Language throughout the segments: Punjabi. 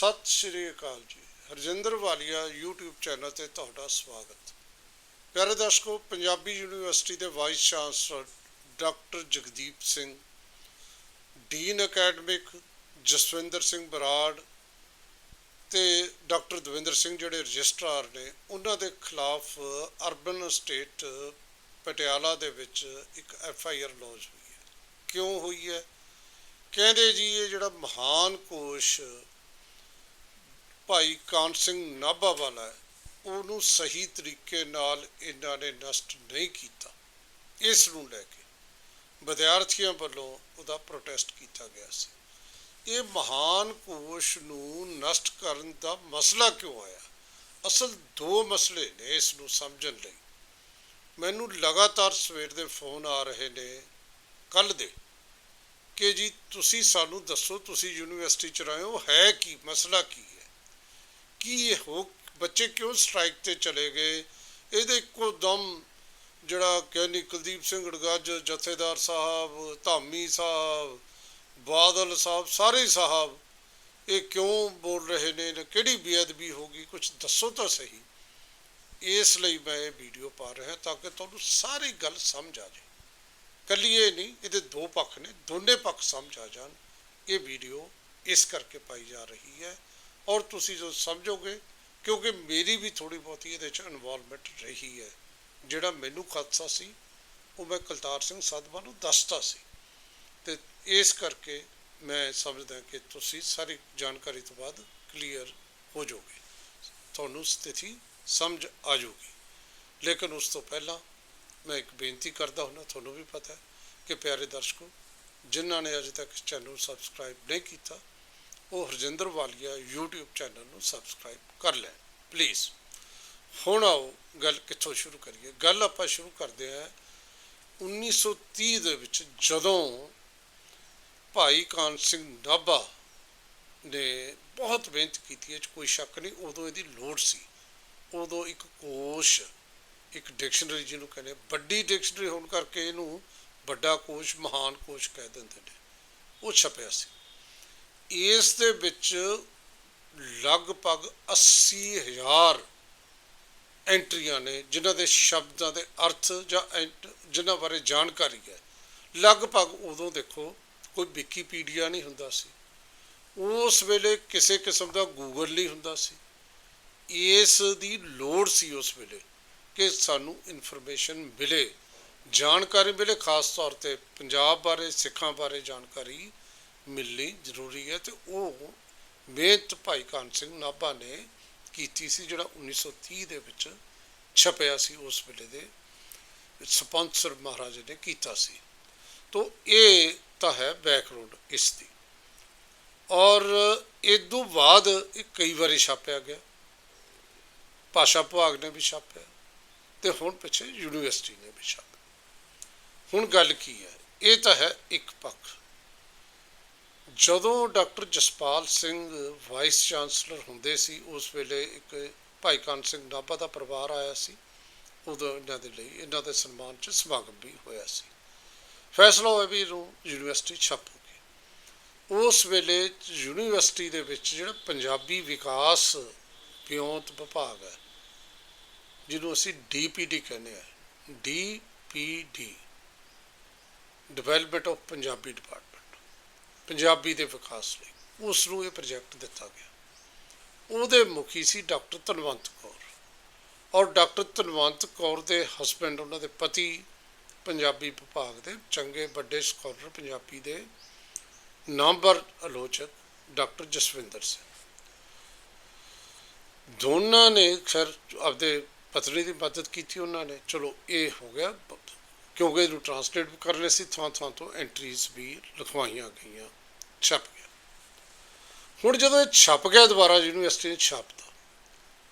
ਸਤਿ ਸ਼੍ਰੀ ਅਕਾਲ ਜੀ। ਹਰਜਿੰਦਰ ਵਾਲੀਆ YouTube ਚੈਨਲ ਤੇ ਤੁਹਾਡਾ ਸਵਾਗਤ। ਪਿਆਰੇ ਦਰਸ਼ਕੋ, ਪੰਜਾਬੀ ਯੂਨੀਵਰਸਿਟੀ ਦੇ vice chancellor doctor Jagdeep Singh dean academic Jaswinder Singh Brar ਤੇ ਡਾਕਟਰ ਦਵਿੰਦਰ ਸਿੰਘ ਜਿਹੜੇ ਰਜਿਸਟਰਾਰ ਨੇ, ਉਹਨਾਂ ਦੇ ਖਿਲਾਫ ਅਰਬਨ ਸਟੇਟ ਪਟਿਆਲਾ ਦੇ ਵਿੱਚ ਇੱਕ ਐਫ ਆਈ ਆਰ ਲੌਂਚ ਹੋਈ ਹੈ। ਕਿਉਂ ਹੋਈ ਹੈ? ਕਹਿੰਦੇ ਜੀ ਇਹ ਜਿਹੜਾ ਮਹਾਨ ਕੋਸ਼ ਭਾਈ ਕਾਨ ਸਿੰਘ ਨਾਭਾ ਵਾਲਾ ਉਹਨੂੰ ਸਹੀ ਤਰੀਕੇ ਨਾਲ ਇਹਨਾਂ ਨੇ ਨਸ਼ਟ ਨਹੀਂ ਕੀਤਾ। ਇਸ ਨੂੰ ਲੈ ਕੇ ਵਿਦਿਆਰਥੀਆਂ ਵੱਲੋਂ ਉਹਦਾ ਪ੍ਰੋਟੈਸਟ ਕੀਤਾ ਗਿਆ ਸੀ। ਇਹ ਮਹਾਨ ਕੋਸ਼ ਨੂੰ ਨਸ਼ਟ ਕਰਨ ਦਾ ਮਸਲਾ ਕਿਉਂ ਆਇਆ? ਅਸਲ ਦੋ ਮਸਲੇ ਨੇ ਇਸ ਨੂੰ ਸਮਝਣ ਲਈ। ਮੈਨੂੰ ਲਗਾਤਾਰ ਸਵੇਰ ਦੇ ਫੋਨ ਆ ਰਹੇ ਨੇ ਕੱਲ ਦੇ। ਕਿ ਜੀ ਤੁਸੀਂ ਸਾਨੂੰ ਦੱਸੋ, ਤੁਸੀਂ ਯੂਨੀਵਰਸਿਟੀ ਚ ਰਹੇ ਹੋ, ਹੈ ਕੀ, ਮਸਲਾ ਕੀ ਹੈ? ਕੀ ਇਹ ਹੋ, ਬੱਚੇ ਕਿਉਂ ਸਟ੍ਰਾਈਕ ਤੇ ਚਲੇ ਗਏ? ਇਹਦੇ ਇੱਕੋ ਦਮ ਜਿਹੜਾ ਗਿਆਨੀ ਕੁਲਦੀਪ ਸਿੰਘ ਗੜਗੱਜ ਜਥੇਦਾਰ ਸਾਹਿਬ, ਧਾਮੀ ਸਾਹਿਬ, ਬਾਦਲ ਸਾਹਿਬ, ਸਾਰੇ ਸਾਹਿਬ, ਇਹ ਕਿਉਂ ਬੋਲ ਰਹੇ ਨੇ? ਕਿਹੜੀ ਬੇਅਦਬੀ ਹੋ ਗਈ? ਕੁਝ ਦੱਸੋ ਤਾਂ ਸਹੀ। ਇਸ ਲਈ ਮੈਂ ਇਹ ਵੀਡੀਓ ਪਾ ਰਿਹਾ ਤਾਂ ਕਿ ਤੁਹਾਨੂੰ ਸਾਰੀ ਗੱਲ ਸਮਝ ਆ ਜਾਵੇ ਕੱਲੀ ਇਹ ਨਹੀਂ ਇਹਦੇ ਦੋ ਪੱਖ ਨੇ, ਦੋਨੇ ਪੱਖ ਸਮਝ ਆ ਜਾਣ। ਇਹ ਵੀਡੀਓ ਇਸ ਕਰਕੇ ਪਾਈ ਜਾ ਰਹੀ ਹੈ ਔਰ ਤੁਸੀਂ ਜੋ ਸਮਝੋਗੇ, ਕਿਉਂਕਿ ਮੇਰੀ ਵੀ ਥੋੜੀ ਬਹੁਤੀ ਇਹਦੇ ਚ ਇਨਵੋਲਵਮੈਂਟ ਰਹੀ ਹੈ। ਜਿਹੜਾ ਮੈਨੂੰ ਖਦਸ਼ਾ ਸੀ, ਉਹ ਮੈਂ ਕਲਤਾਰ ਸਿੰਘ ਸਦਮਾ ਨੂੰ ਦੱਸਤਾ ਸੀ। ਤੇ ਇਸ ਕਰਕੇ ਮੈਂ ਸਮਝਦਾ ਕਿ ਤੁਸੀਂ ਸਾਰੀ ਜਾਣਕਾਰੀ ਤੋਂ ਬਾਅਦ ਕਲੀਅਰ ਹੋ ਜਾਓਗੇ। ਤੁਹਾਨੂੰ ਸਥਿਤੀ ਸਮਝ ਆ ਜਾਊਗੀ। ਲੇਕਿਨ ਉਸ ਤੋਂ ਪਹਿਲਾਂ ਮੈਂ ਇੱਕ ਬੇਨਤੀ ਕਰਦਾ ਹਾਂ ਤੁਹਾਨੂੰ ਵੀ ਪਤਾ ਹੈ ਕਿ ਪਿਆਰੇ ਦਰਸ਼ਕੋ, ਜਿਨ੍ਹਾਂ ਨੇ ਅਜੇ ਤੱਕ ਇਸ ਚੈਨਲ ਨੂੰ ਸਬਸਕ੍ਰਾਈਬ ਨਹੀਂ ਕੀਤਾ ਉਹ ਹਰਜਿੰਦਰ ਵਾਲੀਆ YouTube ਚੈਨਲ ਨੂੰ ਸਬਸਕ੍ਰਾਈਬ ਕਰ ਲੈ ਪਲੀਜ਼ ਹੁਣ ਆਓ ਗੱਲ ਕਿੱਥੋਂ ਸ਼ੁਰੂ ਕਰੀਏ। ਗੱਲ ਆਪਾਂ ਸ਼ੁਰੂ ਕਰਦੇ ਹਾਂ 1930 ਦੇ ਵਿੱਚ ਜਦੋਂ ਭਾਈ ਕਾਨ ਸਿੰਘ ਨਾਭਾ ਨੇ ਬਹੁਤ ਮਿਹਨਤ ਕੀਤੀ ਹੈ ਚ ਕੋਈ ਸ਼ੱਕ ਨਹੀਂ, ਉਦੋਂ ਇਹਦੀ ਲੋੜ ਸੀ। ਉਦੋਂ ਇੱਕ ਕੋਸ਼, ਇੱਕ ਡਿਕਸ਼ਨਰੀ ਜਿਹਨੂੰ ਕਹਿੰਦੇ ਵੱਡੀ ਡਿਕਸ਼ਨਰੀ ਹੋਣ ਕਰਕੇ ਇਹਨੂੰ ਵੱਡਾ ਕੋਸ਼, ਮਹਾਨ ਕੋਸ਼ ਕਹਿ ਦਿੰਦੇ ਨੇ। ਉਹ ਛਪਿਆ ਸੀ। ਇਸ ਦੇ ਵਿੱਚ ਲਗਭਗ 80000 ਐਂਟਰੀਆਂ ਨੇ, ਜਿਨ੍ਹਾਂ ਦੇ ਸ਼ਬਦਾਂ ਦੇ ਅਰਥ ਜਾਂ ਐਂਟ- ਜਿਨ੍ਹਾਂ ਬਾਰੇ ਜਾਣਕਾਰੀ ਹੈ। ਲਗਭਗ ਉਦੋਂ ਦੇਖੋ, ਕੋਈ ਵਿਕੀਪੀਡੀਆ ਨਹੀਂ ਹੁੰਦਾ ਸੀ। ਉਸ ਵੇਲੇ ਕਿਸੇ ਕਿਸਮ ਦਾ ਗੂਗਲ ਨਹੀਂ ਹੁੰਦਾ ਸੀ। ਇਸ ਦੀ ਲੋੜ ਸੀ ਉਸ ਵੇਲੇ ਕਿ ਸਾਨੂੰ ਇਨਫੋਰਮੇਸ਼ਨ ਮਿਲੇ, ਜਾਣਕਾਰੀ ਮਿਲੇ, ਖਾਸ ਤੌਰ ਤੇ ਪੰਜਾਬ ਬਾਰੇ, ਸਿੱਖਾਂ ਬਾਰੇ ਜਾਣਕਾਰੀ ਮਿਲਣੀ ਜ਼ਰੂਰੀ ਹੈ ਤੇ ਉਹ ਮਿਹਨਤ ਭਾਈ ਕਾਨ ਸਿੰਘ ਨਾਭਾ ਨੇ ਕੀਤੀ ਸੀ, ਜਿਹੜਾ 1930 ਦੇ ਵਿੱਚ ਛਪਿਆ ਸੀ ਉਸ ਵੇਲੇ ਦੇ ਸਪਾਂਸਰ ਮਹਾਰਾਜ ਨੇ ਕੀਤਾ ਸੀ। ਤੋਂ ਇਹ ਤਾਂ ਹੈ ਬੈਕਗ੍ਰਾਉਂਡ ਇਸ ਦੀ। ਔਰ ਇਹ ਤੋਂ ਬਾਅਦ ਇਹ ਕਈ ਵਾਰੀ ਛਾਪਿਆ ਗਿਆ। ਭਾਸ਼ਾ ਵਿਭਾਗ ਨੇ ਵੀ ਛਾਪਿਆ ਤੇ ਹੁਣ ਪਿੱਛੇ ਯੂਨੀਵਰਸਿਟੀ ਨੇ ਵੀ ਛਾਪਿਆ। ਹੁਣ ਗੱਲ ਕੀ ਹੈ? ਇਹ ਤਾਂ ਹੈ ਇੱਕ ਪੱਖ। ਜਦੋਂ doctor Jaspal Singh vice chancellor ਹੁੰਦੇ ਸੀ, ਉਸ ਵੇਲੇ ਇੱਕ ਭਾਈ ਕਾਨ ਸਿੰਘ ਨਾਭਾ ਦਾ ਪਰਿਵਾਰ ਆਇਆ ਸੀ। ਉਦੋਂ ਇਹਨਾਂ ਦੇ ਲਈ, ਇਹਨਾਂ ਦੇ ਸਨਮਾਨ 'ਚ ਸਮਾਗਮ ਵੀ ਹੋਇਆ ਸੀ। ਫੈਸਲਾ ਹੋਇਆ ਵੀ ਇਹਨੂੰ ਯੂਨੀਵਰਸਿਟੀ ਛਾਪੋਗੇ। ਉਸ ਵੇਲੇ ਯੂਨੀਵਰਸਿਟੀ ਦੇ ਵਿੱਚ ਜਿਹੜਾ ਪੰਜਾਬੀ ਵਿਕਾਸ ਵਿਉਂਤ ਵਿਭਾਗ ਹੈ, ਜਿਹਨੂੰ ਅਸੀਂ ਡੀਪੀਡੀ ਕਹਿੰਦੇ ਆ DPD development of Punjabi department Punjabi ਦੇ ਵਿਕਾਸ ਲਈ। ਉਸ ਨੂੰ ਇਹ ਪ੍ਰੋਜੈਕਟ ਦਿੱਤਾ ਗਿਆ। ਉਹਦੇ ਮੁਖੀ ਸੀ ਡਾਕਟਰ ਧਨਵੰਤ ਕੌਰ। ਔਰ ਡਾਕਟਰ ਧਨਵੰਤ ਕੌਰ ਦੇ ਹਸਬੰਡ ਉਹਨਾਂ ਦੇ ਪਤੀ ਪੰਜਾਬੀ ਵਿਭਾਗ ਦੇ ਚੰਗੇ ਵੱਡੇ ਸਕਾਲਰ ਪੰਜਾਬੀ ਦੇ ਨਾਮਵਰ ਆਲੋਚਕ ਡਾਕਟਰ ਜਸਵਿੰਦਰ ਸਿੰਘ। ਦੋਨਾਂ ਨੇ ਖੈਰ ਆਪਦੇ ਪਤਨੀ ਦੀ ਮਦਦ ਕੀਤੀ ਉਹਨਾਂ ਨੇ। ਚਲੋ, ਇਹ ਹੋ ਗਿਆ। ਕਿਉਂਕਿ ਇਹਨੂੰ ਟਰਾਂਸਲੇਟ ਵੀ ਰਹੇ ਸੀ ਥਾਂ ਥਾਂ ਤੋਂ ਐਂਟਰੀਜ਼ ਵੀ ਲਿਖਵਾਈਆਂ ਗਈਆਂ। ਛਪ ਗਿਆ। ਹੁਣ ਜਦੋਂ ਇਹ ਛਪ ਗਿਆ ਦੁਬਾਰਾ ਯੂਨੀਵਰਸਿਟੀ ਨੇ ਛਾਪਤਾ,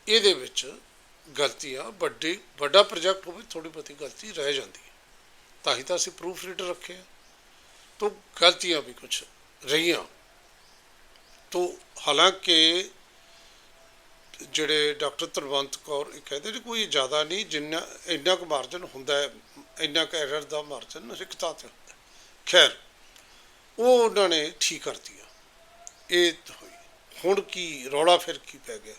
ਇਹਦੇ ਵਿੱਚ ਗਲਤੀਆਂ ਵੱਡੀ, ਵੱਡਾ ਪ੍ਰੋਜੈਕਟ ਹੋਵੇ ਥੋੜੀ ਬਹੁਤੀ ਗਲਤੀ ਰਹਿ ਜਾਂਦੀ ਹੈ। ਤਾਂ ਹੀ ਤਾਂ ਅਸੀਂ ਪ੍ਰੂਫ ਰੀਡਰ ਰੱਖੇ ਆ। ਤੋਂ ਗਲਤੀਆਂ ਵੀ ਕੁਝ ਰਹੀਆਂ। ਤੋਂ ਹਾਲਾਂਕਿ ਜਿਹੜੇ ਡਾਕਟਰ ਤਲਵੰਤ ਕੌਰ ਇਹ ਕਹਿੰਦੇ ਨੇ, ਕੋਈ ਜ਼ਿਆਦਾ ਨਹੀਂ, ਜਿੰਨਾ, ਇੰਨਾ ਕੁ ਮਾਰਜਨ ਹੁੰਦਾ ਹੈ, ਇੰਨਾ ਕੁ ਐਰਰ ਦਾ ਮਾਰਜਨ ਰਿਕਤਾ ਤੇ ਹੁੰਦਾ ਖੈਰ ਉਹ ਉਹਨਾਂ ਨੇ ਠੀਕ ਕਰ ਇਹ ਹੋਈ। ਹੁਣ ਕੀ ਰੌਲਾ ਫਿਰ ਕੀ ਪੈ ਗਿਆ?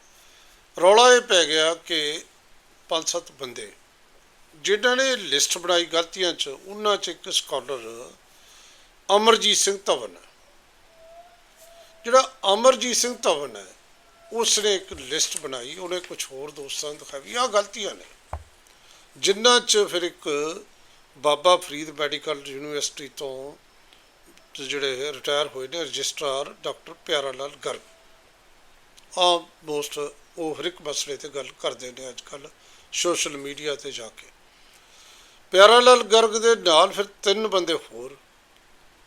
ਰੌਲਾ ਇਹ ਪੈ ਗਿਆ ਕਿ ਪੰਜ ਸੱਤ ਬੰਦੇ ਜਿਨ੍ਹਾਂ ਨੇ ਲਿਸਟ ਬਣਾਈ ਗਲਤੀਆਂ 'ਚ, ਉਹਨਾਂ 'ਚ ਇੱਕ ਸਕਾਲਰ ਅਮਰਜੀਤ ਸਿੰਘ ਧਵਨ ਹੈ। ਜਿਹੜਾ ਅਮਰਜੀਤ ਸਿੰਘ ਧਵਨ ਹੈ ਉਸ ਨੇ ਇੱਕ ਲਿਸਟ ਬਣਾਈ, ਉਹਨੇ ਕੁਝ ਹੋਰ ਦੋਸਤਾਂ ਨੂੰ ਦਿਖਾਈ ਵੀ ਆਹ ਗਲਤੀਆਂ ਨੇ। ਜਿਨ੍ਹਾਂ 'ਚ ਫਿਰ ਇੱਕ ਬਾਬਾ ਫਰੀਦ ਮੈਡੀਕਲ ਯੂਨੀਵਰਸਿਟੀ ਤੋਂ ਜਿਹੜੇ ਰਿਟਾਇਰ ਹੋਏ ਨੇ ਰਜਿਸਟਰਾਰ ਡਾਕਟਰ ਪਿਆਰਾ ਲਾਲ ਗਰਗ। ਆਮ ਮੋਸਟ ਉਹ ਹਰ ਇੱਕ ਮਸਲੇ ਤੇ ਗੱਲ ਕਰਦੇ ਨੇ ਅੱਜ ਕੱਲ ਸੋਸ਼ਲ ਮੀਡੀਆ ਤੇ ਜਾ ਕੇ। ਪਿਆਰਾ ਲਾਲ ਗਰਗ ਦੇ ਨਾਲ ਫਿਰ ਤਿੰਨ ਬੰਦੇ ਹੋਰ,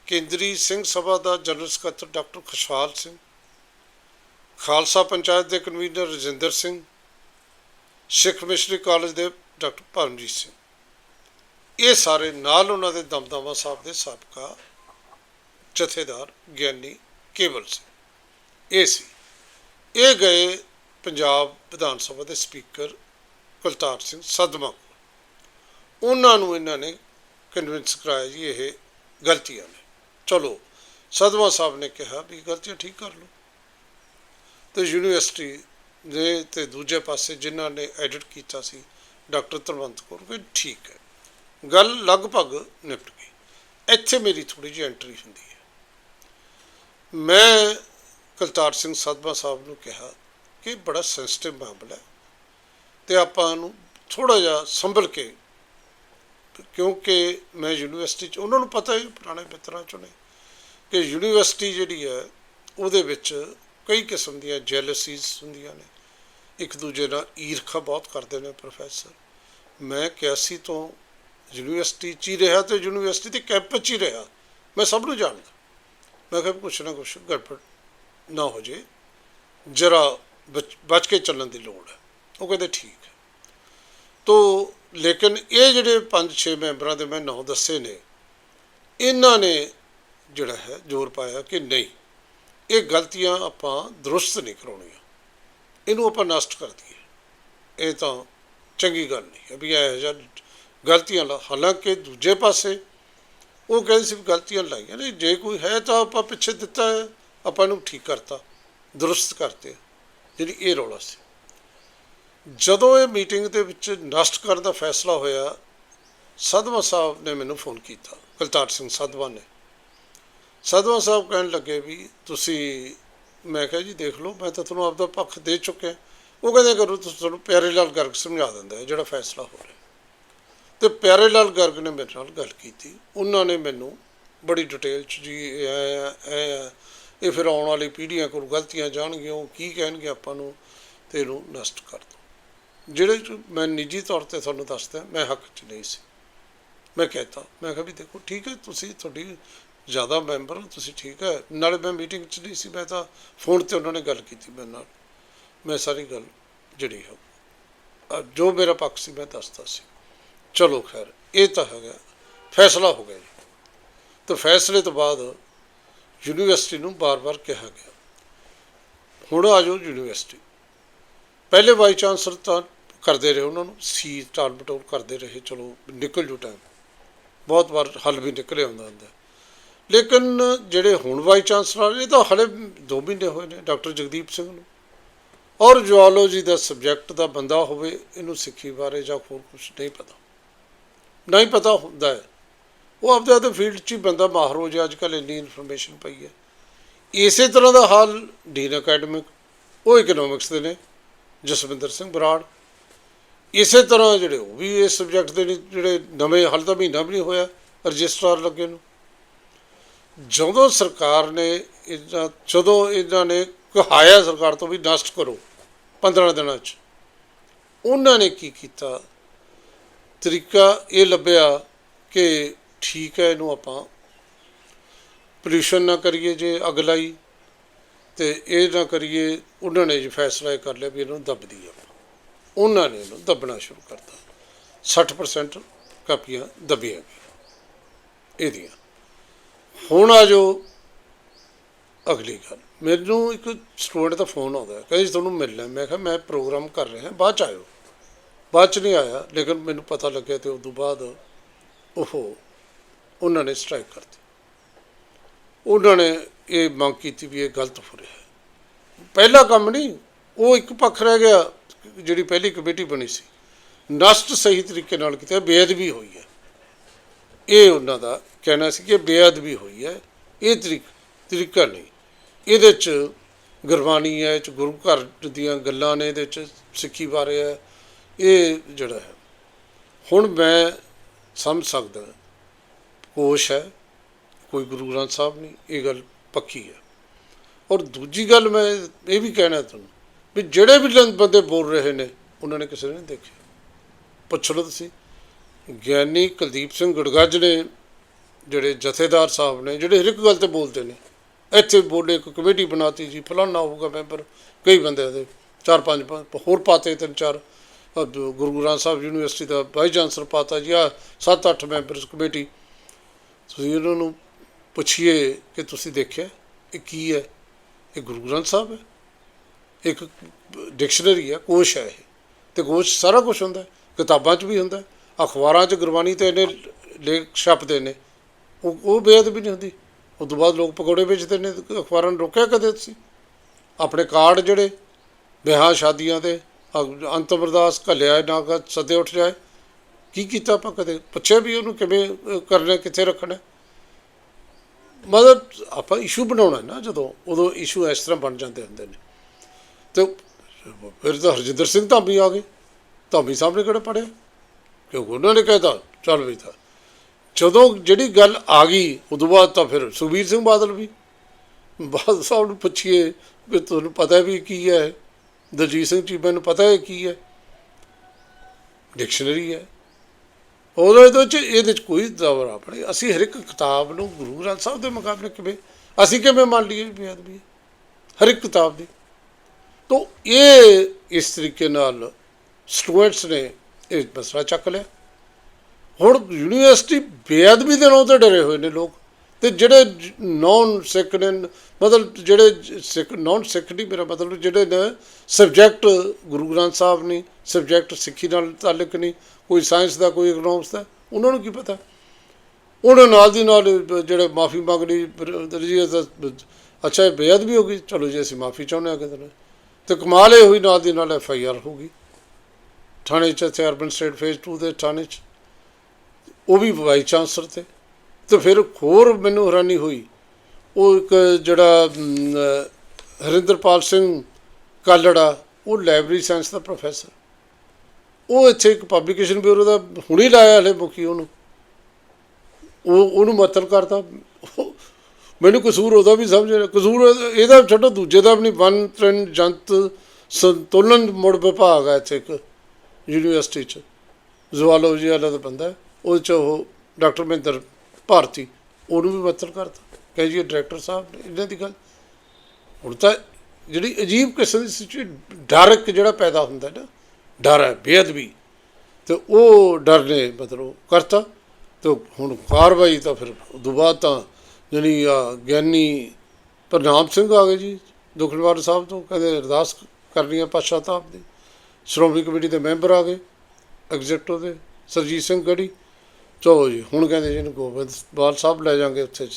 ਕੇਂਦਰੀ ਸਿੰਘ ਸਭਾ ਦਾ ਜਨਰਲ ਸਕੱਤਰ ਡਾਕਟਰ ਖੁਸ਼ਹਾਲ ਸਿੰਘ, ਖਾਲਸਾ ਪੰਚਾਇਤ ਦੇ convener Rajinder Singh, Sikh missionary college ਦੇ ਡਾਕਟਰ ਪਰਮਜੀਤ ਸਿੰਘ। ਇਹ ਸਾਰੇ ਨਾਲ ਉਹਨਾਂ ਦੇ ਦਮਦਮਾ ਸਾਹਿਬ ਦੇ ਸਾਬਕਾ ਜਥੇਦਾਰ ਗਿਆਨੀ ਕੇਵਲ ਸਿੰਘ। ਇਹ ਸੀ। ਇਹ ਗਏ ਪੰਜਾਬ ਵਿਧਾਨ ਸਭਾ ਦੇ ਸਪੀਕਰ ਕੁਲਤਾਰ ਸਿੰਘ ਸਦਮਾ ਕੋਲ। ਉਹਨਾਂ ਨੂੰ ਇਹਨਾਂ ਨੇ ਕਨਵਿੰਸ ਕਰਾਇਆ ਜੀ ਇਹ ਗਲਤੀਆਂ ਨੇ। ਚਲੋ, ਸਦਮਾ ਸਾਹਿਬ ਨੇ ਕਿਹਾ ਵੀ ਗਲਤੀਆਂ ਠੀਕ ਕਰ ਲਓ। ਤੇ ਯੂਨੀਵਰਸਿਟੀ ਦੇ ਤੇ ਦੂਜੇ ਪਾਸੇ ਜਿਨ੍ਹਾਂ ਨੇ ਐਡਿਟ ਕੀਤਾ ਸੀ ਡਾਕਟਰ ਤਰਵੰਤ ਕੌਰ, ਵੀ ਠੀਕ ਹੈ। ਗੱਲ ਲਗਭਗ ਨਿਪਟ ਗਈ। ਇੱਥੇ ਮੇਰੀ ਥੋੜੀ ਜਿਹੀ ਐਂਟਰੀ ਹੁੰਦੀ ਹੈ। ਮੈਂ ਕਲਤਾਰ ਸਿੰਘ ਸਦਮਾ ਸਾਹਿਬ ਨੂੰ ਕਿਹਾ ਕਿ ਬੜਾ ਸੈਂਸਿਟਿਵ ਮਾਮਲਾ ਹੈ ਤੇ ਆਪਾਂ ਨੂੰ ਥੋੜਾ ਜਿਹਾ ਸੰਭਲ ਕੇ, ਕਿਉਂਕਿ ਮੈਂ ਯੂਨੀਵਰਸਿਟੀ ਚ, ਉਹਨਾਂ ਨੂੰ ਪਤਾ ਹੀ ਪੁਰਾਣੇ ਮਿੱਤਰਾਂ ਚੋਂ ਨੇ ਕਿ ਯੂਨੀਵਰਸਿਟੀ ਜਿਹੜੀ ਹੈ, ਉਹਦੇ ਵਿੱਚ ਕਈ ਕਿਸਮ ਦੀਆਂ ਜੈਲਸੀਜ਼ ਹੁੰਦੀਆਂ ਨੇ। ਇੱਕ ਦੂਜੇ ਨਾਲ ਈਰਖਾ ਬਹੁਤ ਕਰਦੇ ਨੇ ਪ੍ਰੋਫੈਸਰ ਮੈਂ 81 ਤੋਂ ਯੂਨੀਵਰਸਿਟੀ 'ਚ ਹੀ ਰਿਹਾ ਤੇ ਯੂਨੀਵਰਸਿਟੀ ਦੇ ਕੈਂਪਸ 'ਚ ਹੀ ਰਿਹਾ। ਮੈਂ ਸਭ ਨੂੰ ਜਾਣਦਾ। ਮੈਂ ਕਿਹਾ ਕੁਛ ਨਾ ਕੁਛ ਗੜਬੜ ਨਾ ਹੋ ਜੇ। ਜਰਾ ਬਚ ਕੇ ਚੱਲਣ ਦੀ ਲੋੜ ਹੈ। ਉਹ ਕਹਿੰਦੇ ਠੀਕ ਹੈ। ਤੋ ਲੇਕਿਨ ਇਹ ਜਿਹੜੇ 5-6 ਮੈਂਬਰਾਂ ਦੇ ਮੈਂ ਨਾਂ ਦੱਸੇ ਨੇ, ਇਹਨਾਂ ਨੇ ਜਿਹੜਾ ਹੈ ਜ਼ੋਰ ਪਾਇਆ ਕਿ ਨਹੀਂ, ਇਹ ਗਲਤੀਆਂ ਆਪਾਂ ਦਰੁਸਤ ਨਹੀਂ ਕਰਾਉਣੀਆਂ। ਇਹਨੂੰ ਆਪਾਂ ਨਸ਼ਟ ਕਰ ਦਈਏ। ਇਹ ਤਾਂ ਚੰਗੀ ਗੱਲ ਨਹੀਂ ਹੈ ਵੀ ਇਹ ਜਿਹਾ ਗਲਤੀਆਂ ਲਾ, ਹਾਲਾਂਕਿ ਦੂਜੇ ਪਾਸੇ ਉਹ ਕਹਿੰਦੇ ਸੀ ਵੀ ਗਲਤੀਆਂ ਲਾਈਆਂ ਨੇ, ਜੇ ਕੋਈ ਹੈ ਤਾਂ ਆਪਾਂ ਪਿੱਛੇ ਦਿੱਤਾ ਹੈ, ਆਪਾਂ ਇਹਨੂੰ ਠੀਕ ਕਰਤਾ, ਦਰੁਸਤ ਕਰਤੇ ਜਿਹੜੀ ਇਹ ਰੌਲਾ ਸੀ। ਜਦੋਂ ਇਹ ਮੀਟਿੰਗ ਦੇ ਵਿੱਚ ਨਸ਼ਟ ਕਰਨ ਦਾ ਫੈਸਲਾ ਹੋਇਆ, ਸਦਮਾ ਸਾਹਿਬ ਨੇ ਮੈਨੂੰ ਫੋਨ ਕੀਤਾ, ਕੁਲਤਾਰ ਸਿੰਘ ਸਦਵਾ ਨੇ। ਸਦਵਾ ਸਾਹਿਬ ਕਹਿਣ ਲੱਗੇ ਵੀ ਤੁਸੀਂ, ਮੈਂ ਕਿਹਾ ਜੀ ਦੇਖ ਲਓ, ਮੈਂ ਤਾਂ ਤੁਹਾਨੂੰ ਆਪਦਾ ਪੱਖ ਦੇ ਚੁੱਕਿਆ। ਉਹ ਕਹਿੰਦੇ ਕਰੋ ਤੁਸੀਂ ਤੁਹਾਨੂੰ ਪਿਆਰੇ ਲਾਲ ਗਰਗ ਸਮਝਾ ਦਿੰਦਾ ਜਿਹੜਾ ਫੈਸਲਾ ਹੋ ਰਿਹਾ। ਤੇ ਪਿਆਰੇ ਲਾਲ ਗਰਗ ਨੇ ਮੇਰੇ ਨਾਲ ਗੱਲ ਕੀਤੀ। ਉਹਨਾਂ ਨੇ ਮੈਨੂੰ ਬੜੀ ਡਿਟੇਲ ਚ ਜੀ ਇਹ ਹੈ, ਇਹ ਹੈ, ਇਹ ਫਿਰ ਆਉਣ ਵਾਲੀ ਪੀੜ੍ਹੀਆਂ ਕੋਲ ਗਲਤੀਆਂ ਜਾਣਗੀਆਂ ਉਹ ਕੀ ਕਹਿਣਗੇ ਆਪਾਂ ਨੂੰ ਤੇ ਇਹਨੂੰ ਨਸ਼ਟ ਕਰ ਦੋ। ਜਿਹੜੇ ਮੈਂ ਨਿੱਜੀ ਤੌਰ ਤੇ ਤੁਹਾਨੂੰ ਦੱਸਦਾ ਮੈਂ ਹੱਕ ਚ ਨਹੀਂ ਸੀ। ਮੈਂ ਕਹਤਾ ਮੈਂ ਕਿਹਾ ਵੀ ਦੇਖੋ ਠੀਕ ਹੈ ਤੁਸੀਂ ਤੁਹਾਡੀ ਜ਼ਿਆਦਾ ਮੈਂਬਰ ਹੋ ਤੁਸੀਂ ਠੀਕ ਹੈ ਨਾਲੇ ਮੈਂ ਮੀਟਿੰਗ ਚ ਨਹੀਂ ਸੀ ਮੈਂ ਤਾਂ ਫੋਨ ਤੇ ਉਹਨਾਂ ਨੇ ਗੱਲ ਕੀਤੀ ਮੇਰੇ ਨਾਲ। ਮੈਂ ਸਾਰੀ ਗੱਲ ਜਿਹੜੀ ਹੈ ਜੋ ਮੇਰਾ ਪੱਖ ਸੀ ਮੈਂ ਦੱਸਦਾ ਸੀ। ਚਲੋ ਖੈਰ, ਇਹ ਤਾਂ ਹੈਗਾ, ਫੈਸਲਾ ਹੋ ਗਿਆ ਜੀ। ਤਾਂ ਫੈਸਲੇ ਤੋਂ ਬਾਅਦ ਯੂਨੀਵਰਸਿਟੀ ਨੂੰ ਬਾਰ-ਬਾਰ ਕਿਹਾ ਗਿਆ। ਹੁਣ ਆ ਜਾਓ ਯੂਨੀਵਰਸਿਟੀ। ਪਹਿਲੇ ਵਾਈਸ ਚਾਂਸਲਰ ਤਾਂ ਕਰਦੇ ਰਹੇ ਉਹਨਾਂ ਨੂੰ, ਸੀ ਟਾਲ ਮਟੋਲ ਕਰਦੇ ਰਹੇ, ਚਲੋ ਨਿਕਲ ਜੂ ਟਾਈਮ ਬਹੁਤ ਵਾਰ ਹੱਲ ਵੀ ਨਿਕਲੇ ਆਉਂਦਾ ਹੁੰਦਾ। ਲੇਕਿਨ ਜਿਹੜੇ ਹੁਣ ਵਾਈਸ ਚਾਂਸਲਰ ਇਹ ਤਾਂ ਹਲੇ 2 ਮਹੀਨੇ ਹੋਏ ਨੇ ਡਾਕਟਰ ਜਗਦੀਪ ਸਿੰਘ ਨੂੰ। ਔਰ ਜੂਓਲੋਜੀ ਦਾ ਸਬਜੈਕਟ ਦਾ ਬੰਦਾ ਹੋਵੇ, ਇਹਨੂੰ ਸਿੱਖੀ ਬਾਰੇ ਜਾਂ ਹੋਰ ਕੁਝ ਨਹੀਂ ਪਤਾ। ਨਹੀਂ ਪਤਾ ਹੁੰਦਾ ਹੈ। ਉਹ ਆਪਦੇ ਆਪਦੇ ਫੀਲਡ 'ਚ ਹੀ ਬੰਦਾ ਮਾਹਰ ਹੋ ਜਾ ਅੱਜ ਕੱਲ੍ਹ ਇੰਨੀ ਇਨਫੋਰਮੇਸ਼ਨ ਪਈ ਹੈ। ਇਸੇ ਤਰ੍ਹਾਂ ਦਾ ਹਾਲ ਡੀਨ ਅਕੈਡਮਿਕ ਉਹ ਇਕਨੋਮਿਕਸ ਦੇ ਨੇ, ਜਸਵਿੰਦਰ ਸਿੰਘ ਬਰਾੜ। ਇਸੇ ਤਰ੍ਹਾਂ ਜਿਹੜੇ ਉਹ ਵੀ ਇਸ ਸਬਜੈਕਟ ਦੇ ਨੇ, ਜਿਹੜੇ ਨਵੇਂ, ਹਾਲ ਤਾਂ ਮਹੀਨਾ ਵੀ ਨਹੀਂ ਹੋਇਆ, ਰਜਿਸਟਰਾਰ ਲੱਗੇ ਨੂੰ। ਜਦੋਂ ਸਰਕਾਰ ਨੇ ਇਹਨਾਂ, ਜਦੋਂ ਇਹਨਾਂ ਨੇ ਕਹਾਇਆ ਸਰਕਾਰ ਤੋਂ ਵੀ ਨਸ਼ਟ ਕਰੋ 15 ਦਿਨਾਂ 'ਚ, ਉਹਨਾਂ ਨੇ ਕੀ ਕੀਤਾ? ਤਰੀਕਾ ਇਹ ਲੱਭਿਆ ਕਿ ਠੀਕ ਹੈ ਇਹਨੂੰ ਆਪਾਂ। ਪੋਲਿਊਸ਼ਨ ਨਾ ਕਰੀਏ ਜੇ ਅੱਗ ਲਾਈ ਤੇ ਇਹ ਨਾ ਕਰੀਏ ਉਹਨਾਂ ਨੇ ਜੀ ਫੈਸਲਾ ਇਹ ਕਰ ਲਿਆ ਵੀ ਇਹਨੂੰ ਦੱਬ ਦਈਏ ਆਪਾਂ। ਉਹਨਾਂ ਨੇ ਇਹਨੂੰ ਦੱਬਣਾ ਸ਼ੁਰੂ ਕਰਤਾ। 60% ਕਾਪੀਆਂ ਦੱਬੀਆਂ ਇਹਦੀਆਂ। ਹੁਣ ਆ ਜੋ ਅਗਲੀ ਗੱਲ। ਮੈਨੂੰ ਇੱਕ ਸਟੂਡੈਂਟ ਦਾ ਫੋਨ ਆਉਂਦਾ ਹੈ, ਕਹਿੰਦੇ ਜੀ ਤੁਹਾਨੂੰ ਮਿਲਣਾ ਮੈਂ ਕਿਹਾ ਮੈਂ ਪ੍ਰੋਗਰਾਮ ਕਰ ਰਿਹਾ। ਬਾਅਦ ਚ ਆਇਓ। ਬਾਅਦ ਚ ਨਹੀਂ ਆਇਆ, ਲੇਕਿਨ ਮੈਨੂੰ ਪਤਾ ਲੱਗਿਆ ਤੇ ਉਸ ਤੋਂ ਬਾਅਦ ਉਹ ਉਹਨਾਂ ਨੇ ਸਟ੍ਰਾਈਕ ਕਰਤੀ ਉਹਨਾਂ ਨੇ ਇਹ ਮੰਗ ਕੀਤੀ ਵੀ ਇਹ ਗਲਤ ਹੋ ਰਿਹਾ ਪਹਿਲਾ ਕੰਮ ਨਹੀਂ, ਉਹ ਇੱਕ ਪੱਖ ਰਹਿ ਗਿਆ, ਜਿਹੜੀ ਪਹਿਲੀ ਕਮੇਟੀ ਬਣੀ ਸੀ। ਨਸ਼ਟ ਸਹੀ ਤਰੀਕੇ ਨਾਲ ਕੀਤਾ, ਬੇਅਦਬੀ ਹੋਈ ਹੈ। ਇਹ ਉਹਨਾਂ ਦਾ ਕਹਿਣਾ ਸੀ ਕਿ ਬੇਅਦਬੀ ਹੋਈ ਹੈ। ਇਹ ਤਰੀਕ, ਤਰੀਕਾ ਨਹੀਂ। ਇਹਦੇ ਚ ਗੁਰਬਾਣੀ ਹੈ, ਇਹ ਚ ਗੁਰੂ ਘਰ ਦੀਆਂ ਗੱਲਾਂ ਨੇ, ਇਹਦੇ ਚ ਸਿੱਖੀ ਬਾਰੇ ਹੈ। ਇਹ ਜਿਹੜਾ ਹੈ, ਹੁਣ ਮੈਂ ਸਮਝ ਸਕਦਾ ਕੋਸ਼ ਹੈ, ਕੋਈ ਗੁਰੂ ਗ੍ਰੰਥ ਸਾਹਿਬ ਨਹੀਂ, ਇਹ ਗੱਲ ਪੱਕੀ ਹੈ। ਔਰ ਦੂਜੀ ਗੱਲ ਮੈਂ ਇਹ ਵੀ ਕਹਿਣਾ ਤੁਹਾਨੂੰ ਵੀ ਜਿਹੜੇ ਵੀ ਬੰਦੇ ਬੋਲ ਰਹੇ ਨੇ, ਉਹਨਾਂ ਨੇ ਕਿਸੇ ਨੇ ਨਹੀਂ ਦੇਖਿਆ। ਪੁੱਛ ਲਓ ਤੁਸੀਂ, ਗਿਆਨੀ ਕੁਲਦੀਪ ਸਿੰਘ ਗੜਗੱਜ ਨੇ ਜਿਹੜੇ ਜਥੇਦਾਰ ਸਾਹਿਬ ਨੇ, ਜਿਹੜੇ ਹਰ ਇੱਕ ਗੱਲ ਤੇ ਬੋਲਦੇ ਨੇ, ਇੱਥੇ ਬੋਲੇ, ਇੱਕ ਕਮੇਟੀ ਬਣਾਤੀ ਜੀ ਫਲਾਨਾ ਹੋਊਗਾ ਮੈਂਬਰ, ਕਈ ਬੰਦੇ ਦੇ ਚਾਰ ਪੰਜ, ਹੋਰ ਪਾਤੇ ਤਿੰਨ ਚਾਰ ਗੁਰੂ ਗ੍ਰੰਥ ਸਾਹਿਬ ਯੂਨੀਵਰਸਿਟੀ ਦਾ ਵਾਈਸ ਚਾਂਸਲਰ ਪਾਤਾ ਜੀ ਆ ਸੱਤ ਅੱਠ ਮੈਂਬਰਸ ਕਮੇਟੀ। ਤੁਸੀਂ ਉਹਨਾਂ ਨੂੰ ਪੁੱਛੀਏ ਕਿ ਤੁਸੀਂ ਦੇਖਿਆ ਇਹ ਕੀ ਹੈ? ਇਹ ਗੁਰੂ ਗ੍ਰੰਥ ਸਾਹਿਬ ਹੈ। ਇੱਕ ਡਿਕਸ਼ਨਰੀ ਹੈ, ਕੋਸ਼ ਹੈ ਇਹ। ਤੇ ਕੋਸ਼ ਸਾਰਾ ਕੁਝ ਹੁੰਦਾ ਕਿਤਾਬਾਂ 'ਚ ਵੀ ਹੁੰਦਾ ਅਖਬਾਰਾਂ 'ਚ ਗੁਰਬਾਣੀ ਤੇ ਇਹਨੇ ਲੇਖ ਛਪਦੇ ਨੇ। ਉਹ ਉਹ ਬੇਅਦਬੀ ਨਹੀਂ ਹੁੰਦੀ। ਉਸ ਤੋਂ ਬਾਅਦ ਲੋਕ ਪਕੌੜੇ ਵੇਚਦੇ ਨੇ। ਅਖਬਾਰਾਂ ਨੂੰ ਰੋਕਿਆ ਕਦੇ ਤੁਸੀਂ? ਆਪਣੇ ਕਾਰਡ ਜਿਹੜੇ ਵਿਆਹ ਸ਼ਾਦੀਆਂ ਦੇ ਅ- ਅੰਤਮ ਅਰਦਾਸ ਘੱਲਿਆ, ਨਾ ਕਿ ਸਦੇ ਉੱਠ ਜਾਏ। ਕੀ ਕੀਤਾ ਆਪਾਂ ਕਦੇ? ਪੁੱਛਿਆ ਵੀ ਉਹਨੂੰ ਕਿਵੇਂ ਕਰਨਾ, ਕਿੱਥੇ ਰੱਖਣਾ? ਮਤਲਬ ਆਪਾਂ ਇਸ਼ੂ ਬਣਾਉਣਾ ਨਾ ਜਦੋਂ, ਉਦੋਂ ਇਸ਼ੂ ਇਸ ਤਰ੍ਹਾਂ ਬਣ ਜਾਂਦੇ ਹੁੰਦੇ ਨੇ। ਤੇ ਫਿਰ ਤਾਂ ਹਰਜਿੰਦਰ ਸਿੰਘ ਧਾਮੀ ਆ ਗਏ। ਧਾਮੀ ਸਾਹਿਬ ਨੇ ਕਿਹੜਾ ਪੜਿਆ ਕਿਉਂਕਿ ਉਹਨਾਂ ਨੇ ਕਹਿਤਾ, ਚੱਲ ਵੀ ਤਾਂ। ਜਦੋਂ ਜਿਹੜੀ ਗੱਲ ਆ ਗਈ, ਉਦੋਂ ਬਾਅਦ ਤਾਂ ਫਿਰ ਸੁਖਬੀਰ ਸਿੰਘ ਬਾਦਲ ਵੀ। ਬਾਦਲ ਸਾਹਿਬ ਨੂੰ ਪੁੱਛੀਏ ਕਿ ਤੁਹਾਨੂੰ ਪਤਾ ਵੀ ਕੀ ਹੈ। ਦਲਜੀਤ ਸਿੰਘ ਚੀਮਾ ਨੂੰ ਪਤਾ ਹੈ ਕੀ ਹੈ। ਡਿਕਸ਼ਨਰੀ ਹੈ। ਉਹਦੇ ਤੋਂ ਚ ਇਹਦੇ ਚ ਕੋਈ ਦਾਵਰ ਆਪਣੇ ਅਸੀਂ ਹਰ ਇੱਕ ਕਿਤਾਬ ਨੂੰ ਗੁਰੂ ਗ੍ਰੰਥ ਸਾਹਿਬ ਦੇ ਮੁਕਾਬਲੇ ਕਿਵੇਂ, ਅਸੀਂ ਕਿਵੇਂ ਮੰਨ ਲਈਏ ਵੀ ਬੇਅਦਬੀ ਹਰ ਇੱਕ ਕਿਤਾਬ ਦੀ। ਤੋ ਇਹ ਇਸ ਤਰੀਕੇ ਨਾਲ ਸਟੂਡੈਂਟਸ ਨੇ ਇਹ ਮਸਲਾ ਚੱਕ ਲਿਆ। ਹੁਣ ਯੂਨੀਵਰਸਿਟੀ ਬੇਅਦਬੀ ਦੇ ਨਾਂ ਤੇ ਡਰੇ ਹੋਏ ਨੇ ਲੋਕ। ਤੇ ਜਿਹੜੇ ਨੌਨ ਸਿੱਖ ਨੇ, ਮਤਲਬ ਜਿਹੜੇ ਸਿੱਖ ਨੌਨ ਸਿੱਖ ਨਹੀਂ, ਮੇਰਾ ਮਤਲਬ ਜਿਹੜੇ ਨੇ ਸਬਜੈਕਟ ਗੁਰੂ ਗ੍ਰੰਥ ਸਾਹਿਬ ਨੇ ਸਬਜੈਕਟ ਸਿੱਖੀ ਨਾਲ ਤਾਲੁਕ ਨਹੀਂ ਕੋਈ ਸਾਇੰਸ ਦਾ, ਕੋਈ ਇਕਨੋਮਿਕਸ ਦਾ, ਉਹਨਾਂ ਨੂੰ ਕੀ ਪਤਾ? ਉਹਨਾਂ ਨਾਲ ਦੀ ਨਾਲ ਜਿਹੜੇ ਮਾਫੀ ਮੰਗਣੀ ਰਜੀ ਅੱਛਾ ਇਹ ਬੇਅਦਬੀ ਹੋ ਗਈ, ਚਲੋ ਜੀ, ਅਸੀਂ ਮਾਫੀ ਚਾਹੁੰਦੇ ਹਾਂ ਕਿਤੇ ਤੇ ਕਮਾਲ ਇਹ ਹੋਈ, ਨਾਲ ਦੀ ਨਾਲ ਐਫ ਆਈ ਆਰ ਹੋ ਗਈ। ਥਾਣੇ ਚ ਇੱਥੇ ਅਰਬਨ ਸਟੇਟ ਫੇਜ਼ 2 ਦੇ ਥਾਣੇ ਚ। ਉਹ ਵੀ ਵਾਈਸ ਚਾਂਸਲਰ ਤੇ। ਤੇ ਫਿਰ ਹੋਰ ਮੈਨੂੰ ਹੈਰਾਨੀ ਹੋਈ। ਉਹ ਇੱਕ ਜਿਹੜਾ ਹਰਿੰਦਰਪਾਲ ਸਿੰਘ ਕਾਲੜਾ, ਉਹ ਲਾਇਬ੍ਰੇਰੀ ਸਾਇੰਸ ਦਾ ਪ੍ਰੋਫੈਸਰ। ਉਹ ਇੱਥੇ ਇੱਕ ਪਬਲੀਕੇਸ਼ਨ ਬਿਊਰੋ ਦਾ ਹੁਣੇ ਲਾਇਆ ਹਲੇ ਮੁਖੀ ਉਹਨੂੰ। ਉਹ, ਉਹਨੂੰ ਮਤਲ ਕਰਤਾ ਉਹ- ਮੈਨੂੰ ਕਸੂਰ ਉਹਦਾ ਵੀ ਸਮਝ ਕਸੂਰ ਇਹਦਾ ਛੱਡੋ, ਦੂਜੇ ਦਾ ਵੀ ਨਹੀਂ। ਵਨ ਤ੍ਰਿਣ ਜੰਤ ਸੰਤੁਲਨ ਮੁੜ ਵਿਭਾਗ ਹੈ ਇੱਥੇ ਇੱਕ ਯੂਨੀਵਰਸਿਟੀ ਚ। ਜ਼ੁਆਲੋਜੀ ਵਾਲਾ ਦਾ ਬੰਦਾ ਉਹਦੇ ਚ ਉਹ ਡਾਕਟਰ ਮਹਿੰਦਰ ਭਾਰਤੀ, ਉਹਨੂੰ ਵੀ ਮਤਲ ਕਰਤਾ। ਕਹੇ ਜੀ ਡਾਇਰੈਕਟਰ ਸਾਹਿਬ ਨੇ, ਇਹਨਾਂ ਦੀ ਗੱਲ। ਹੁਣ ਤਾਂ ਜਿਹੜੀ ਅਜੀਬ ਕਿਸਮ ਦੀ ਸਿਚੁਏਸ਼ਨ ਡਰ ਇੱਕ ਜਿਹੜਾ ਪੈਦਾ ਹੁੰਦਾ ਨਾ, ਡਰ ਹੈ, ਬੇਅਦਬੀ। ਤੇ ਉਹ ਡਰ ਨੇ ਮਤਲਬ ਕਰਤਾ। ਤੇ ਹੁਣ ਕਾਰਵਾਈ ਤਾਂ ਫਿਰ ਉਦੋਂ ਬਾਅਦ ਤਾਂ ਜਿਹੜੀ ਆ ਗਿਆਨੀ ਪ੍ਰਨਾਮ ਸਿੰਘ ਆ ਗਏ ਜੀ ਦੁਖਨਿਵਾਰ ਸਾਹਿਬ ਤੋਂ। ਕਹਿੰਦੇ ਅਰਦਾਸ ਕਰਨੀ ਹੈ ਪਛਤਾਪ ਦੀ। ਸ਼੍ਰੋਮਣੀ ਕਮੇਟੀ ਦੇ ਮੈਂਬਰ ਆ ਗਏ ਐਗਜ਼ੈਕਟਿਵ ਦੇ, ਸਰਜੀਤ ਸਿੰਘ ਗੜੀ। ਚਲੋ ਜੀ, ਹੁਣ ਕਹਿੰਦੇ ਜੀ ਇਹਨੂੰ ਗੋਬਿੰਦ ਬਾਲ ਸਾਹਿਬ ਲੈ ਜਾਾਂਗੇ ਉੱਥੇ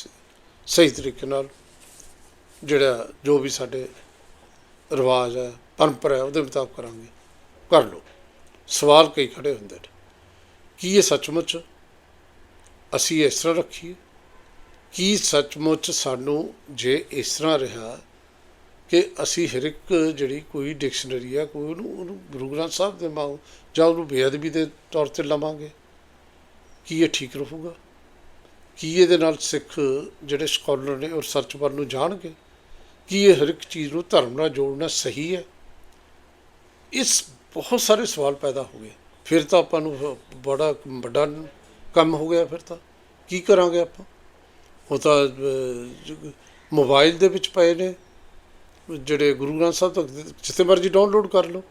ਸਹੀ ਤਰੀਕੇ ਨਾਲ। ਜਿਹੜਾ ਜੋ ਵੀ ਸਾਡੇ ਰਿਵਾਜ ਹੈ, ਪਰੰਪਰਾ ਹੈ, ਉਹਦੇ ਮੁਤਾਬਕ ਕਰਾਂਗੇ। ਕਰ ਲਓ। ਸਵਾਲ ਕਈ ਖੜੇ ਹੁੰਦੇ ਨੇ। ਕੀ ਇਹ ਸੱਚਮੁੱਚ ਅਸੀਂ ਇਸ ਤਰ੍ਹਾਂ ਰੱਖੀਏ? ਕੀ ਸੱਚਮੁੱਚ ਸਾਨੂੰ ਜੇ ਇਸ ਤਰ੍ਹਾਂ ਰਿਹਾ ਕਿ ਅਸੀਂ ਹਰ ਇੱਕ ਜਿਹੜੀ ਕੋਈ ਡਿਕਸ਼ਨਰੀ ਆ ਕੋਈ ਉਹਨੂੰ ਉਹਨੂੰ ਗੁਰੂ ਗ੍ਰੰਥ ਸਾਹਿਬ ਦੇ ਮਾਂ, ਜਾਂ ਉਹਨੂੰ ਬੇਅਦਬੀ ਦੇ ਤੌਰ ਤੇ ਲਵਾਂਗੇ? ਕੀ ਇਹ ਠੀਕ ਰਹੂਗਾ? ਕੀ ਇਹਦੇ ਨਾਲ ਸਿੱਖ ਜਿਹੜੇ ਸਕਾਲਰ ਨੇ ਉਹ ਰਿਸਰਚ ਵੱਲ ਨੂੰ ਜਾਣਗੇ? ਕੀ ਇਹ ਹਰ ਇੱਕ ਚੀਜ਼ ਨੂੰ ਧਰਮ ਨਾਲ ਜੋੜਨਾ ਸਹੀ ਹੈ? ਇਸ ਬਹੁਤ ਸਾਰੇ ਸਵਾਲ ਪੈਦਾ ਹੋ ਗਏ। ਫਿਰ ਤਾਂ ਆਪਾਂ ਨੂੰ ਬੜਾ ਵੱਡਾ ਕੰਮ ਹੋ ਗਿਆ ਫਿਰ ਤਾਂ। ਕੀ ਕਰਾਂਗੇ ਆਪਾਂ? ਉਹ ਤਾਂ ਅਹ, ਮੋਬਾਈਲ ਦੇ ਵਿੱਚ ਪਏ ਨੇ। ਜਿਹੜੇ ਗੁਰੂ ਗ੍ਰੰਥ ਸਾਹਿਬ ਤੱਕ ਜਿੱਥੇ ਮਰਜ਼ੀ ਡਾਊਨਲੋਡ ਕਰ ਲਓ।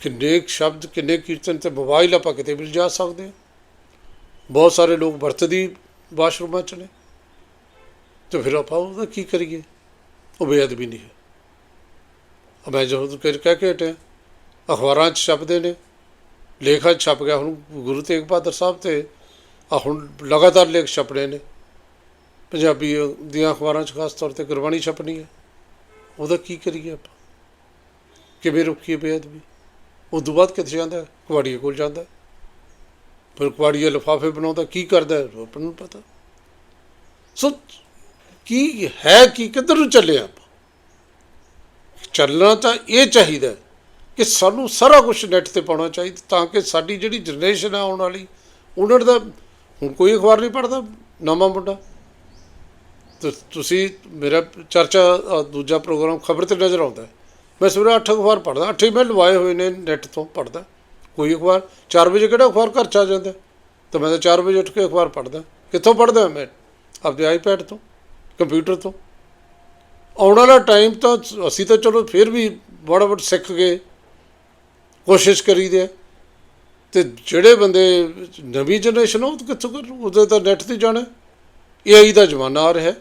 ਕਿੰਨੇ ਕੁ ਸ਼ਬਦ, ਕਿੰਨੇ ਕੀਰਤਨ ਤੇ ਮੋਬਾਈਲ ਆਪਾਂ ਕਿਤੇ ਵੀ ਜਾ ਸਕਦੇ। ਹਾਂ ਬਹੁਤ ਸਾਰੇ ਲੋਕ ਵਰਤਦੀ ਵਾਸ਼ਰੂਮਾਂ ਚ ਨੇ। ਤੇ ਫਿਰ ਆਪਾਂ ਉਹਦਾ ਕੀ ਕਰੀਏ? ਉਹ ਬੇਅਦਬੀ ਨਹੀਂ ਹੈ। ਅਬ ਮੈਂ ਜਦੋਂ ਕਹਿ ਕਹਿ ਕੇ ਹਟਿਆ, ਅਖਬਾਰਾਂ 'ਚ ਛਪਦੇ ਨੇ, ਲੇਖਾਂ 'ਚ ਛਪ ਗਿਆ, ਹੁਣ ਗੁਰੂ ਤੇਗ ਬਹਾਦਰ ਸਾਹਿਬ ਤੇ ਆ ਹੁਣ ਲਗਾਤਾਰ ਲੇਖ ਛਪਣੇ ਨੇ। ਪੰਜਾਬੀ ਦੀਆਂ ਅਖਬਾਰਾਂ 'ਚ ਖਾਸ ਤੌਰ ਤੇ ਗੁਰਬਾਣੀ ਛਪਣੀ ਹੈ। ਉਹਦਾ ਕੀ ਕਰੀਏ ਆਪਾਂ? ਕਿਵੇਂ ਰੋਕੀਏ ਬੇਅਦਬੀ? ਉਸ ਤੋਂ ਬਾਅਦ ਕਿੱਥੇ ਜਾਂਦਾ? ਕੁਆੜੀਏ ਕੋਲ ਜਾਂਦਾ। ਫਿਰ ਕੁਆੜੀਏ ਲਿਫਾਫੇ ਬਣਾਉਂਦਾ, ਕੀ ਕਰਦਾ? ਆਪਾਂ ਨੂੰ ਪਤਾ। ਸੋ ਕੀ ਹੈ, ਕੀ ਕਿੱਧਰ ਨੂੰ ਚੱਲੇ ਆਪਾਂ? ਚੱਲਣਾ ਤਾਂ ਇਹ ਚਾਹੀਦਾ ਕਿ ਸਾਨੂੰ ਸਾਰਾ ਕੁਝ ਨੈਟ ਤੇ ਪਾਉਣਾ ਚਾਹੀਦਾ ਤਾਂ ਕਿ ਸਾਡੀ ਜਿਹੜੀ ਜਨਰੇਸ਼ਨ ਆ ਆਉਣ ਵਾਲੀ, ਉਹਨਾਂ ਦਾ ਹੁਣ ਕੋਈ ਅਖਬਾਰ ਨਹੀਂ ਪੜ੍ਹਦਾ ਨਵਾਂ ਮੁੰਡਾ। ਤੁ- ਤੁਸੀਂ, ਮੇਰਾ ਚਰਚਾ ਦੂਜਾ ਪ੍ਰੋਗਰਾਮ ਖਬਰ ਤੇ ਨਜ਼ਰ ਆਉਂਦਾ ਮੈਂ ਸਵੇਰੇ ਅੱਠ ਅਖਬਾਰ ਪੜ੍ਹਦਾ, ਅੱਠੇ ਮੈਂ ਲਵਾਏ ਹੋਏ ਨੇ ਨੈਟ ਤੋਂ ਪੜ੍ਹਦਾ। ਕੋਈ ਅਖਬਾਰ 4 ਵਜੇ ਕਿਹੜਾ ਅਖਬਾਰ ਘਰ ਚ ਆ ਜਾਂਦਾ? ਤਾਂ ਮੈਂ ਤਾਂ 4 ਵਜੇ ਉੱਠ ਕੇ ਅਖਬਾਰ ਪੜ੍ਹਦਾ। ਕਿੱਥੋਂ ਪੜ੍ਹਦਾ ਮੈਂ? ਆਪਦੇ ਆਈਪੈਡ ਤੋਂ ਕੰਪਿਊਟਰ ਤੋਂ। ਆਉਣ ਵਾਲਾ ਟਾਈਮ ਤਾਂ ਅਸੀਂ ਤਾਂ ਚਲੋ ਫਿਰ ਵੀ ਬੜਾ ਬੜਾ ਸਿੱਖ ਗਏ। ਕੋਸ਼ਿਸ਼ ਕਰੀਦੇ ਆ। ਤੇ ਜਿਹੜੇ ਬੰਦੇ ਨਵੀਂ ਜਨਰੇਸ਼ਨ ਉਹ ਕਿੱਥੋਂ ਕਰ ਉਹਦੇ ਤਾਂ ਨੈਟ ਤੇ ਜਾਣਾ। ਏਆਈ ਦਾ ਜ਼ਮਾਨਾ ਆ ਰਿਹਾ। ਹੈ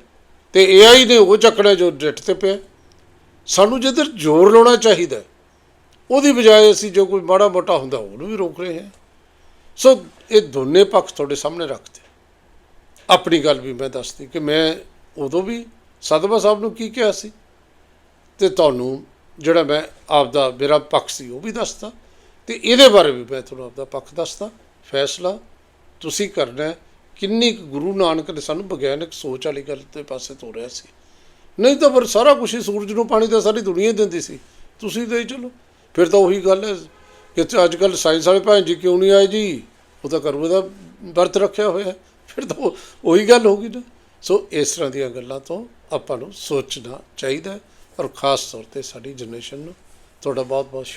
ਤੇ ਏਆਈ ਨੇ ਉਹ ਚੱਕਣਾ ਜੋ ਨੈਟ ਤੇ ਪਿਆ। ਸਾਨੂੰ ਜਿੱਧਰ ਜ਼ੋਰ ਲਾਉਣਾ ਚਾਹੀਦਾ ਉਹਦੀ ਬਜਾਏ ਅਸੀਂ ਜੋ ਕੋਈ ਮਾੜਾ ਮੋਟਾ ਹੁੰਦਾ ਉਹਨੂੰ ਵੀ ਰੋਕ ਰਹੇ ਹਾਂ। ਸੋ ਇਹ ਦੋਨੇ ਪੱਖ ਤੁਹਾਡੇ ਸਾਹਮਣੇ ਰੱਖਦੇ ਆਪਣੀ ਗੱਲ ਵੀ ਮੈਂ ਦੱਸਦੀ ਕਿ ਮੈਂ ਉਦੋਂ ਵੀ ਸਦਮਾ ਸਾਹਿਬ ਨੂੰ ਕੀ ਕਿਹਾ ਸੀ ਤੇ ਤੁਹਾਨੂੰ ਜਿਹੜਾ ਮੈਂ ਆਪਦਾ ਮੇਰਾ ਪੱਖ ਸੀ ਉਹ ਵੀ ਦੱਸਦਾ ਤੇ ਇਹਦੇ ਬਾਰੇ ਵੀ ਮੈਂ ਤੁਹਾਨੂੰ ਆਪਦਾ ਪੱਖ ਦੱਸਦਾ। ਫੈਸਲਾ ਤੁਸੀਂ ਕਰਨਾ ਕਿੰਨੀ ਕੁ ਗੁਰੂ ਨਾਨਕ ਨੇ ਸਾਨੂੰ ਵਿਗਿਆਨਕ ਸੋਚ ਵਾਲੀ ਗੱਲ ਦੇ ਪਾਸੇ ਤੋਰਿਆ ਸੀ। ਨਹੀਂ ਤਾਂ ਫਿਰ ਸਾਰਾ ਕੁਝ ਹੀ ਸੂਰਜ ਨੂੰ ਪਾਣੀ ਤਾਂ ਸਾਰੀ ਦੁਨੀਆ ਹੀ ਦਿੰਦੀ ਸੀ। ਤੁਸੀਂ ਦੇ ਚਲੋ। ਫਿਰ ਤਾਂ ਉਹੀ ਗੱਲ ਹੈ। ਕਿ ਅੱਜ ਕੱਲ ਸਾਇੰਸ ਵਾਲੇ ਭੈਣ ਜੀ ਕਿਉਂ ਨਹੀਂ ਆਏ ਜੀ? ਉਹ ਤਾਂ ਕਰਮ ਦਾ ਵਰਤ ਰੱਖਿਆ ਹੋਇਆ ਫਿਰ ਤਾਂ ਉਹ- ਉਹੀ ਗੱਲ ਹੋ ਗਈ ਨਾ। ਸੋ ਇਸ ਤਰ੍ਹਾਂ ਦੀਆਂ ਗੱਲਾਂ ਤੋਂ ਆਪਾਂ ਨੂੰ ਸੋਚਣਾ ਚਾਹੀਦਾ ਔਰ ਖਾਸ ਤੌਰ ਤੇ ਸਾਡੀ ਜਨਰੇਸ਼ਨ ਨੂੰ। ਤੁਹਾਡਾ ਬਹੁਤ ਬਹੁਤ